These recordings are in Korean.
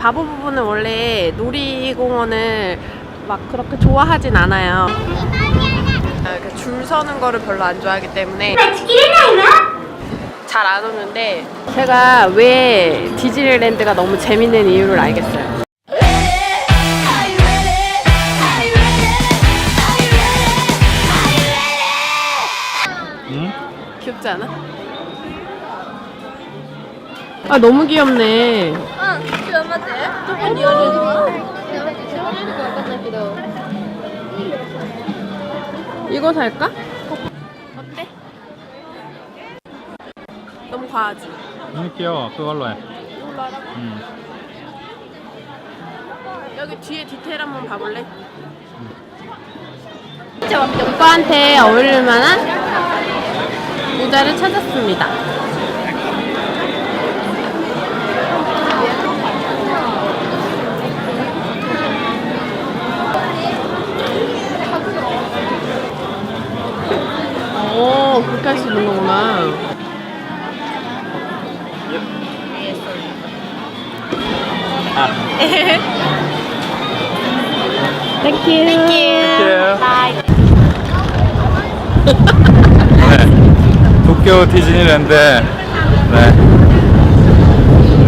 바보 부부는 원래 놀이공원을 막 그렇게 좋아하진 않아요. 아, 그줄 서는 거를 별로 안 좋아하기 때문에 잘 안 오는데 제가 왜 디즈니랜드가 너무 재밌는 이유를 알겠어요. 응? 귀엽지 않아? 아 너무 귀엽네. うん、ちょっと待って。どこにあるの調べれるかわかんないけど。 이거 살까? 어때? 너무 과하지? 너무 귀여워. 그걸로 해. 이걸로 하라고? 응. 여기 뒤에 디테일 한번 봐볼래? 오빠한테 어울릴 만한 모자를 찾았습니다. 오, 그렇게 할 수 있는 거구나. Thank you. 네. 도쿄 디즈니랜드 네.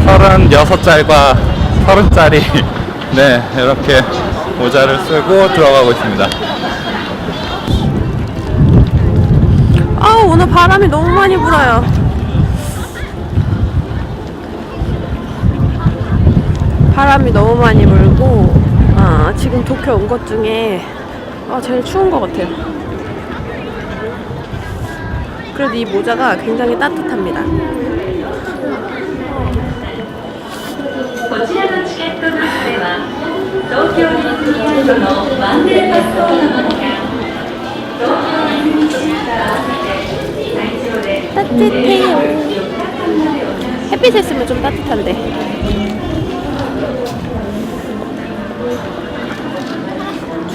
36살과 30살이 네, 이렇게 모자를 쓰고 들어가고 있습니다. 바람이 너무 많이 불어요. 바람이 너무 많이 불고 아, 지금 도쿄 온 것 중에 아, 제일 추운 것 같아요. 그래도 이 모자가 굉장히 따뜻합니다. 따뜻해요. 햇빛에 있으면 좀 따뜻한데.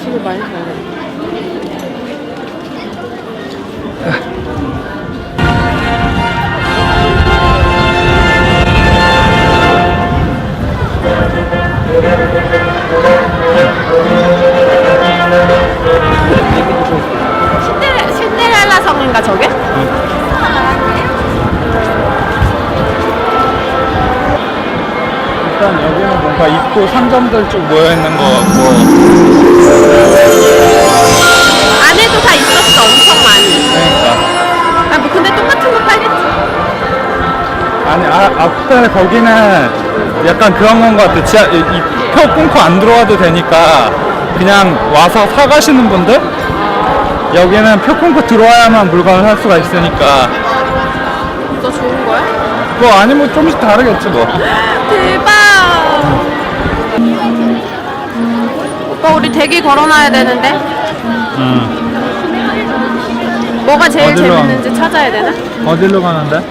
줄을 많이 서네. 상점들 쭉 모여 있는 것 같고. 안에도 다 있었어 엄청 많이. 그러니까. 아 뭐 근데 똑같은 거 팔겠지. 아니 아, 앞에 거기는 약간 그런 건 것 같아. 지하 이, 이 표 끊고 안 들어와도 되니까 그냥 와서 사가시는 분들? 여기는 표 끊고 들어와야만 물건을 살 수가 있으니까. 너 좋은 거야? 뭐 아니면 조금씩 다르겠지 뭐. 대박 오빠 우리 대기 걸어놔야 되는데 음. 뭐가 제일 어디로 재밌는지 찾아야 되나? 어디로 가는데?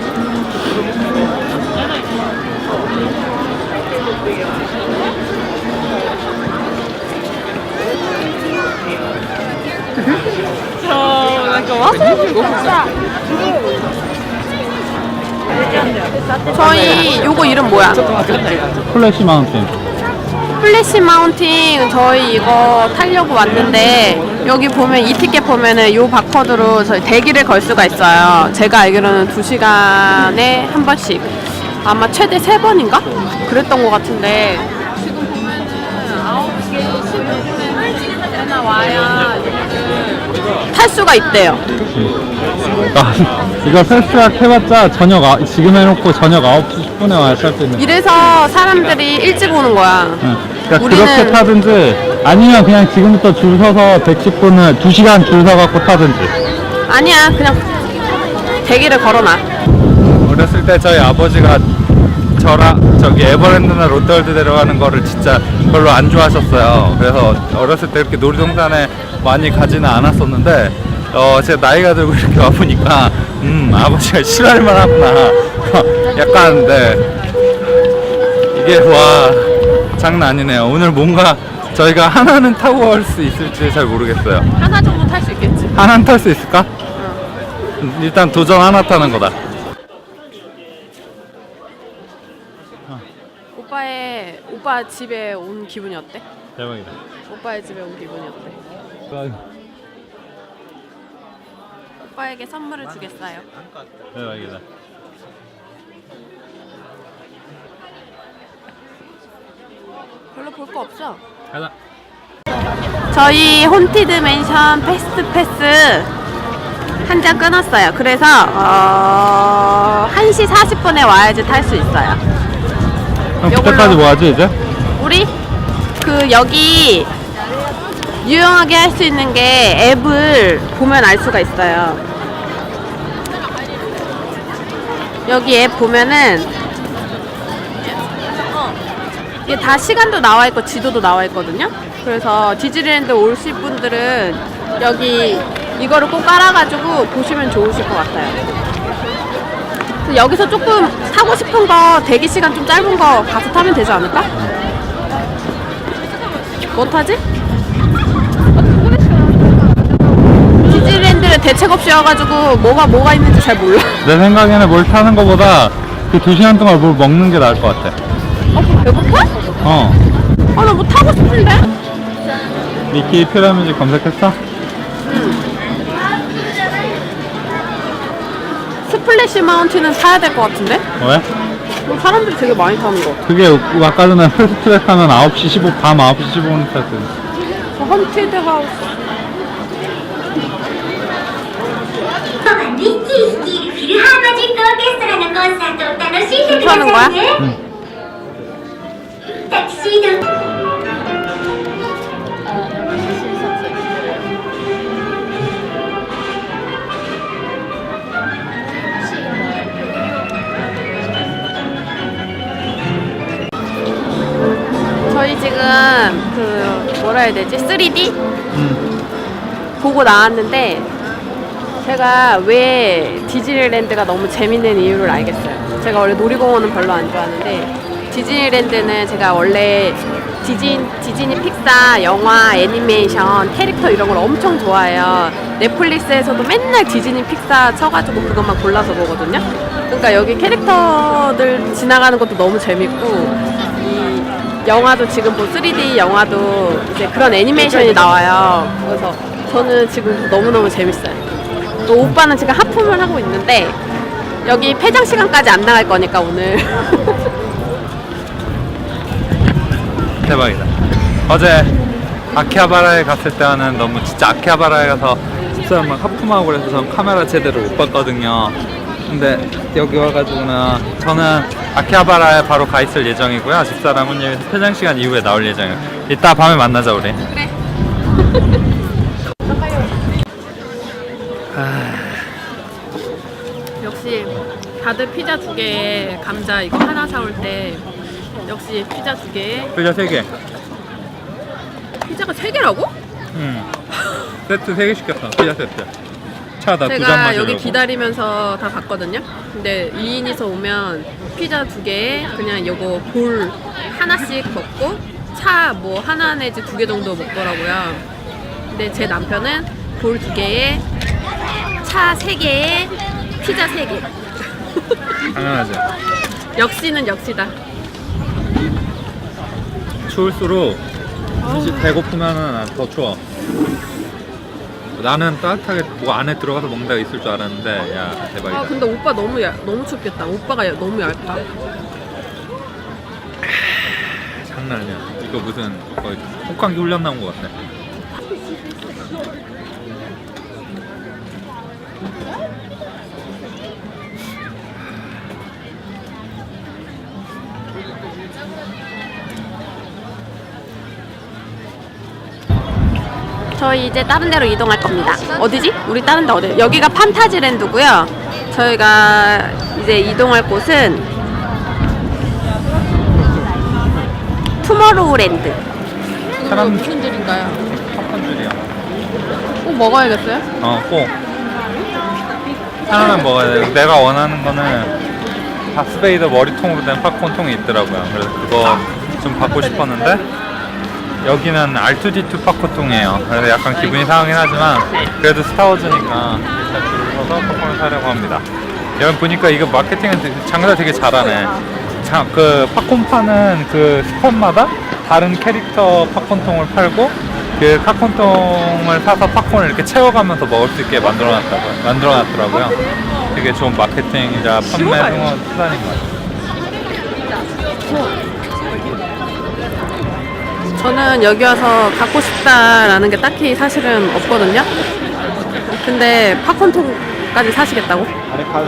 저희 요거 이름 뭐야? 플래시 마운틴 플래시 마운틴 저희 이거 타려고 왔는데 여기 보면 이 티켓 보면은 요 바코드로 저희 대기를 걸 수가 있어요. 제가 알기로는 2시간에 한 번씩 아마 최대 세번인가 그랬던 것 같은데 지금 보면은 9시 15분에는 전화 와야 탈 수가 있대요. 아, 이거 패스트락 해봤자 저녁 아, 지금 해놓고 저녁 9시 10분에 와야 탈수 있는 이래서 사람들이 일찍 오는 거야. 응. 그러니까 우리는- 그렇게 타든지 아니면 그냥 지금부터 줄 서서 110분을 2시간 줄 서갖고 타든지 아니야, 그냥 대기를 걸어놔. 어렸을 때 저희 아버지가 저랑 저기 에버랜드나 롯데월드 데려가는 거를 진짜 별로 안 좋아하셨어요. 그래서 어렸을 때 이렇게 놀이동산에 많이 가지는 않았었는데 어, 제 나이가 들고 이렇게 와보니까 음 아버지가 싫어할 만하구나. 약간 네 이게 와 장난 아니네요. 오늘 뭔가 저희가 하나는 타고 갈수 있을지 잘 모르겠어요. 하나 정도 탈 수 있겠지. 하나는 탈 수 있을까? 일단 도전 하나 타는 거다. 오빠의 오빠 집에 온 기분이 어때? 대박이다. 오빠의 집에 온 기분이 어때? 오빠에게 선물을 주겠어요. 대박이다. 별로 볼 거 없어. 가자. 저희 혼티드 맨션 패스트 패스 한 장 끊었어요. 그래서 어, 1시 40분에 와야지 탈 수 있어요. 요걸로- 그때까지 뭐 하지 이제? 우리 그 여기 유용하게 할 수 있는 게 앱을 보면 알 수가 있어요. 여기 앱 보면은 이게 다 시간도 나와 있고 지도도 나와 있거든요. 그래서 디즈니랜드 오실 분들은 여기 이거를 꼭 깔아가지고 보시면 좋으실 것 같아요. 여기서 조금 사고 싶은 거 대기 시간 좀 짧은 거 가서 타면 되지 않을까? 뭐 타지? 디즈니랜드를 대책 없이 와가지고 뭐가 뭐가 있는지 잘 몰라. 내 생각에는 뭘 타는 거보다 그 두 시간 동안 뭘 먹는 게 나을 것 같아. 아, 배고파? 어. 아, 나 뭐 타고 싶은데? 미끼 필요하면 좀 검색했어? 스플래시 마운틴은 사야 될 것 같은데? 왜? 뭐 사람들이 되게 많이 타는 거. 그게 우- 아까 전에 패스트트랙 하면 9시 15, 밤 9시 15분 했거든. 저 헌티드 하우스. 하마지 거겠어라는 저희 지금 그 뭐라 해야 되지? 3D 응. 보고 나왔는데 제가 왜 디즈니랜드가 너무 재밌는 이유를 알겠어요. 제가 원래 놀이공원은 별로 안 좋아하는데 디즈니랜드는 제가 원래 디즈니, 디즈니 픽사 영화 애니메이션 캐릭터 이런 걸 엄청 좋아해요. 넷플릭스에서도 맨날 디즈니 픽사 쳐가지고 그것만 골라서 보거든요. 그러니까 여기 캐릭터들 지나가는 것도 너무 재밌고 이 영화도 지금 뭐 3D 영화도 이제 그런 애니메이션이 나와요. 그래서 저는 지금 너무너무 재밌어요. 또 오빠는 지금 하품을 하고 있는데 여기 폐장 시간까지 안 나갈 거니까 오늘 대박이다. 어제 아키하바라에 갔을 때는 너무 진짜 아키하바라에 가서 집사람 막 하품하고 그래서 전 카메라 제대로 못 봤거든요. 근데 여기 와가지고는 저는 아키하바라에 바로 가 있을 예정이고요. 집사람은 여기서 퇴장 시간 이후에 나올 예정이에요. 이따 밤에 만나자 우리. 그래. 역시 다들 피자 두 개에 감자 이거 하나 사올 때 역시 피자 두 개에 피자 3개. 피자가 세 개라고? 응. 세트 3개 시켰어. 피자 세트. 차다 두잔 제가 마시려고. 여기 기다리면서 다 봤거든요. 근데 2인이서 오면 피자 두 개에 그냥 요거 볼 하나씩 먹고 차 뭐 하나 내지 두 개 정도 먹더라고요. 근데 제 남편은 볼 두 개에 차 세 개에 피자 세 개. 당연하지. 역시는 역시다. 추울수록 진짜 배고프면은 더 추워. 나는 따뜻하게 뭐 안에 들어가서 먹는다 있을 줄 알았는데 야 대박이다. 아 근데 오빠 너무 얇, 너무 춥겠다. 오빠가 야- 너무 얇다. 장난 아니야. 이거 무슨 거의 혹한기 훈련 나온 것 같아. 저희 이제 다른 데로 이동할 겁니다. 어디지? 우리 다른 데 어디? 여기가 판타지랜드고요. 저희가 이제 이동할 곳은 투머로우랜드. 사람 무슨 줄인가요? 팝콘 줄이야. 꼭 먹어야겠어요? 어 꼭. 하나는 먹어야 돼. 내가 원하는 거는 다스베이더 머리통으로 된 팝콘통이 있더라고요. 그래서 그거 좀 받고 싶었는데 여기는 R2D2 팝콘통이에요. 그래서 약간 기분이 상하긴 하지만 그래도 스타워즈니까 일단 줄을 서서 팝콘을 사려고 합니다. 여러분 보니까 이거 마케팅은 되게- 장사 되게 잘하네. 자, 그 팝콘 파는 그 스폰마다 다른 캐릭터 팝콘통을 팔고 그 팝콘통을 사서 팝콘을 이렇게 채워가면서 먹을 수 있게 만들어놨다고 만들어놨더라고요. 되게 좋은 마케팅이자 판매 응원 수단인 것 같아요. 저는 여기 와서 갖고 싶다라는 게 딱히 사실은 없거든요. 근데 팝콘통까지 사시겠다고?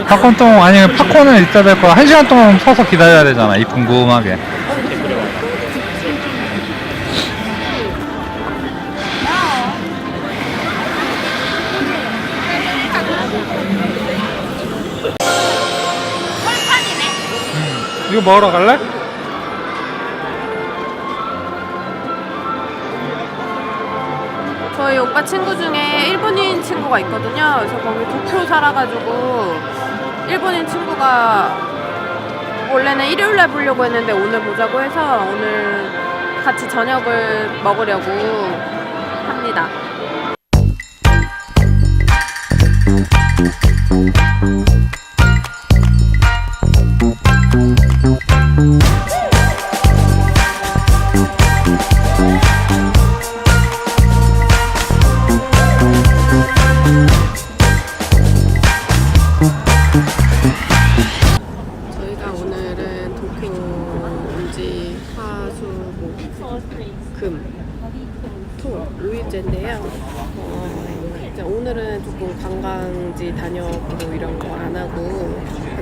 팝콘통 아니 팝콘은 있어야 될 거야. 한 시간 동안 서서 기다려야 되잖아. 이 궁금하게. 음, 이거 먹으러 갈래? 친구 중에 일본인 친구가 있거든요. 그래서 거기 도쿄 살아가지고 일본인 친구가 원래는 일요일날 보려고 했는데 오늘 보자고 해서 오늘 같이 저녁을 먹으려고 합니다.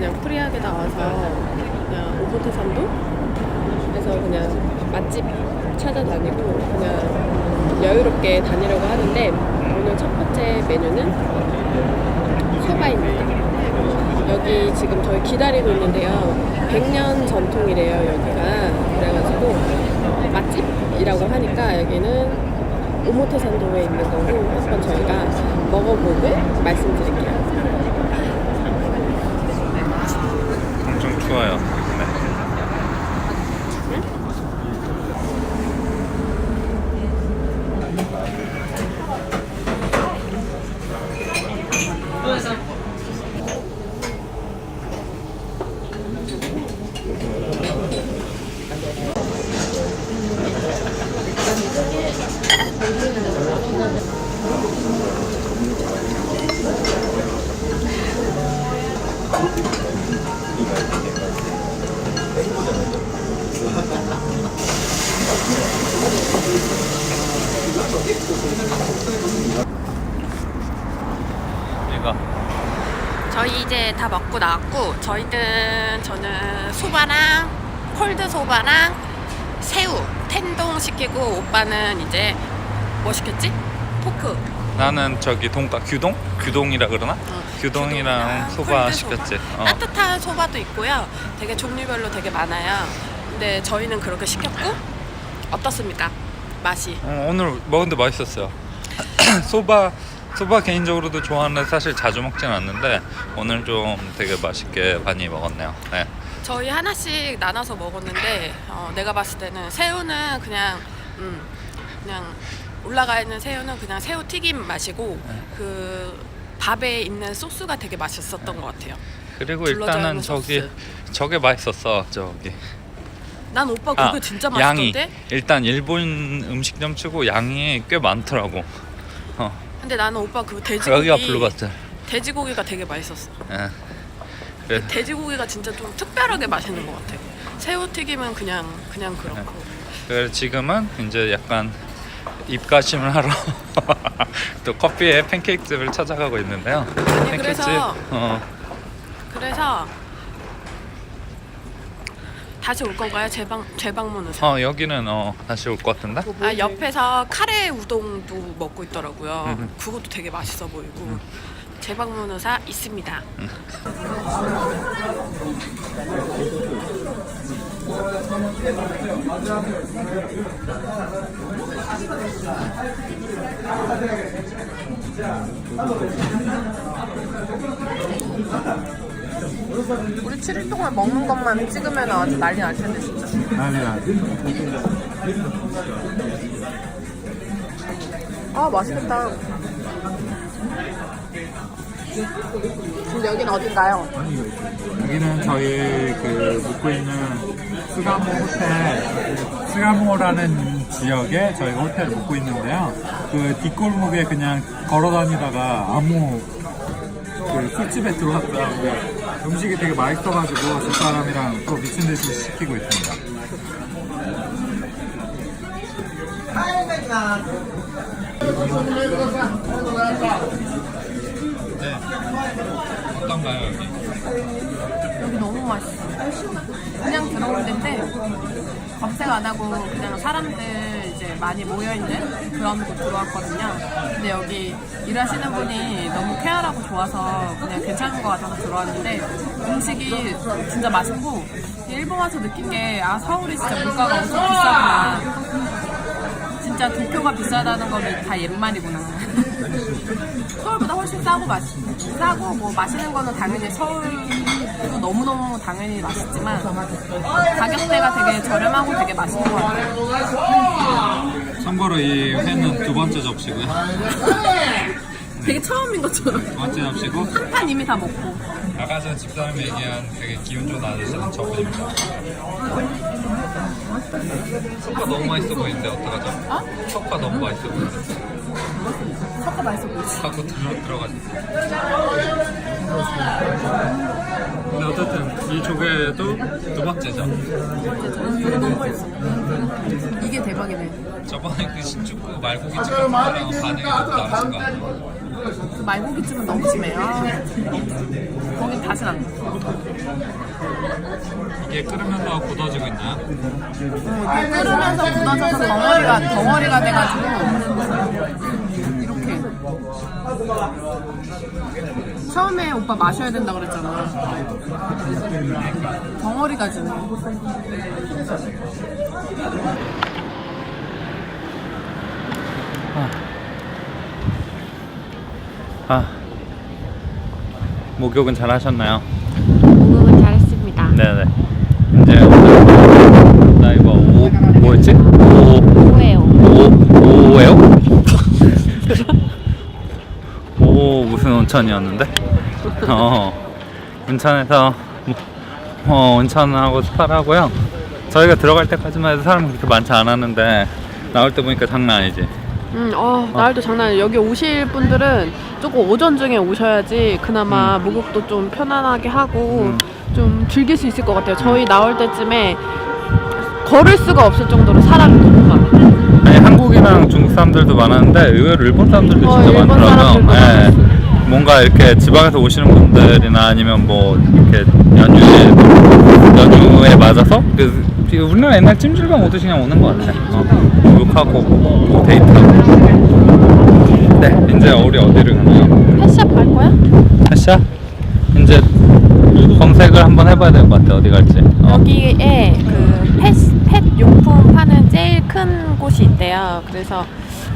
그냥 프리하게 나와서 그냥 오보테산도에서 그냥 맛집 찾아다니고 그냥 여유롭게 다니려고 하는데 오늘 첫 번째 메뉴는 소바입니다. 여기 지금 저희 기다리고 있는데요. 100년 전통이래요, 여기가. 그래가지고 맛집이라고 하니까 여기는 오모테산도에 있는 거고 한번 저희가 먹어보고 말씀드릴게요. 추워요. 이제 다 먹고 나왔고 저희는 저는 소바랑 콜드 소바랑 새우 텐동 시키고 오빠는 이제 뭐 시켰지? 포크 나는 저기 돈가 규동? 규동이라 그러나? 규동이랑 소바 콜드 시켰지. 어. 따뜻한 소바도 있고요. 되게 종류별로 되게 많아요. 근데 저희는 그렇게 시켰고 어떻습니까? 맛이 어, 오늘 먹은데 맛있었어요. 소바 소바 개인적으로도 좋아하는데 사실 자주 먹진 않는데 오늘 좀 되게 맛있게 많이 먹었네요. 네. 저희 하나씩 나눠서 먹었는데 어, 내가 봤을 때는 새우는 그냥 음, 그냥 올라가 있는 새우는 그냥 새우 튀김 맛이고 네. 그 밥에 있는 소스가 되게 맛있었던 것 같아요. 그리고 둘러져 일단은 있는 저기 소스. 저게 맛있었어. 저기. 난 오빠 그거 아, 진짜 양이 맛있던데. 일단 일본 음식점 치고 양이 꽤 많더라고. 어. 근데 나는 오빠 그 돼지고기 여기가 블루바트. 돼지고기가 되게 맛있었어. 예. 그래. 돼지고기가 진짜 좀 특별하게 맛있는 것 같아. 새우 튀김은 그냥 그냥 그렇고. 그래서 지금은 이제 약간 입가심을 하러 또 커피에 팬케이크 집을 찾아가고 있는데요. 팬케이크 그래서- 어, 그래서 다시 올 건가요? 재방 재방문 의사. 어 여기는 어 다시 올 것 같은데. 아 옆에서 카레 우동도 먹고 있더라고요. 음. 그것도 되게 맛있어 보이고 재방문 의사 있습니다. 우리 7일 동안 먹는 것만 찍으면 아주 난리 날 텐데 진짜. 아 맛있겠다. 근데 여기는 어딘가요? 여기는 저희 그 묵고 있는 스가모 호텔 스가모라는 지역에 저희가 호텔을 묵고 있는데요. 그 뒷골목에 그냥 걸어 다니다가 아무 그 술집에. 근데 음식이 되게 맛있어가지고 집사람이랑 또 미친 듯이 시키고 있습니다. 네. 어떤가요 여기? 너무 맛있어. 그냥 들어올 때인데 검색 안 하고 그냥 사람들 이제 많이 모여 있는 그런 곳 들어왔거든요. 근데 여기 일하시는 분이 너무 쾌활하고 좋아서 그냥 괜찮은 것 같아서 들어왔는데 음식이 진짜 맛있고 일본 와서 느낀 게 아 서울이 진짜 물가가 엄청 비싸구나. 진짜 도쿄가 비싸다는 거는 다 옛말이구나. 서울보다 훨씬 싸고 맛 싸고 뭐 마시는 거는 당연히 서울도 너무너무 당연히 맛있지만 가격대가 되게 저렴하고 되게 맛있는 것 같아요. 참고로 이 회는 두 번째 접시고요. 되게 처음인 것처럼 두 번째 접시고 한 판 이미 다 먹고 아까 전 집사람이 얘기한 되게 기운 좋은 아저씨는 저분입니다. 석화 너무 맛있어 보이는데 어떡하죠? 어? 석화 너무 맛있어 보이는데 맛있어 보이지. 하고 들어, 들어가지. 근데 어쨌든 이 조개도. 이거 너무 맛있어. 이게 대박이네. 저번에 그 신축구 말고기집 같은 거랑 반응이 너무 아니에요? 그 말고기집은 너무 심해요. 거긴 다시는 안 가. 이게 끓으면서 굳어지고 있나요? 이렇게 끓으면서 굳어져서 덩어리가 덩어리가 돼가지고 처음에 오빠 마셔야 된다 그랬잖아. 덩어리 가 지네. 아. 목욕은 잘 하셨나요? 목욕은 잘했습니다. 네네. 이제 오늘 나이가 5 뭐였지? 5 뭐예요? 5 5예요? 5 무슨 온천이었는데? 어 온천에서 뭐, 어 온천하고 스파라고요. 저희가 들어갈 때까지만 해도 사람 그렇게 많지 않았는데 나올 때 보니까 장난 아니지. 음, 어, 날도 장난 아니에요. 여기 오실 분들은 조금 오전 중에 오셔야지 그나마 목욕도 좀 편안하게 하고 음. 좀 즐길 수 있을 것 같아요. 저희 나올 때쯤에 걸을 수가 없을 정도로 사람이 너무 많아. 아니 한국이랑 중국 사람들도 많았는데 의외로 일본 사람들도 어, 진짜 일본 많더라고요. 사람들도 이렇게 지방에서 오시는 분들이나 아니면 뭐 이렇게 연휴에 연휴에 맞아서 그 우리나라 옛날 찜질방 오듯이 그냥 오는 것 같아. 어. 목욕하고 뭐 데이트하고. 네, 이제 우리 어디를 가나요? 펫샵 갈 거야? 핫샷? 이제 검색을 한번 해봐야 될 것 같아. 어디 갈지. 어. 여기에 그 펫, 펫 용품 파는 제일 큰 곳이 있대요. 그래서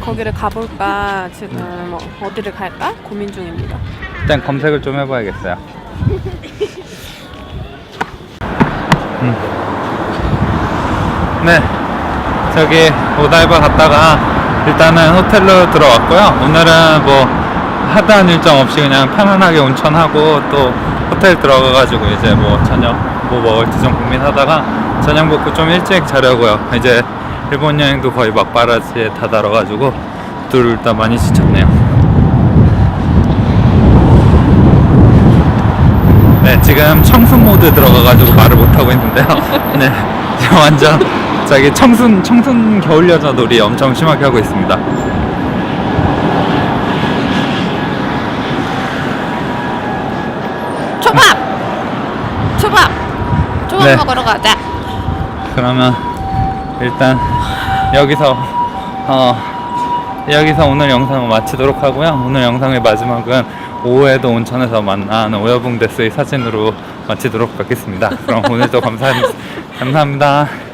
거기를 가볼까 지금 뭐 어디를 갈까 고민 중입니다. 일단 검색을 좀 해봐야겠어요. 음. 네, 저기 오다이바 갔다가 일단은 호텔로 들어왔고요. 오늘은 뭐 하다한 일정 없이 그냥 편안하게 온천하고 또 호텔 들어가가지고 이제 뭐 저녁 뭐 먹을지 좀 고민하다가 저녁 먹고 좀 일찍 자려고요. 이제 일본 여행도 거의 막바라지에 다다뤄가지고 둘 다 많이 지쳤네요. 네, 지금 청순 모드 들어가가지고 말을 못하고 있는데요. 네, 완전 저기 청순, 청순 겨울 여자 놀이 엄청 심하게 하고 있습니다. 초밥! 초밥! 초밥 네. 먹으러 가자. 그러면 일단 여기서 어 여기서 오늘 영상을 마치도록 하고요. 오늘 영상의 마지막은 오후에도 온천에서 만난 오여붕 데스의 사진으로 마치도록 하겠습니다. 그럼 오늘도 감사 감사합니다.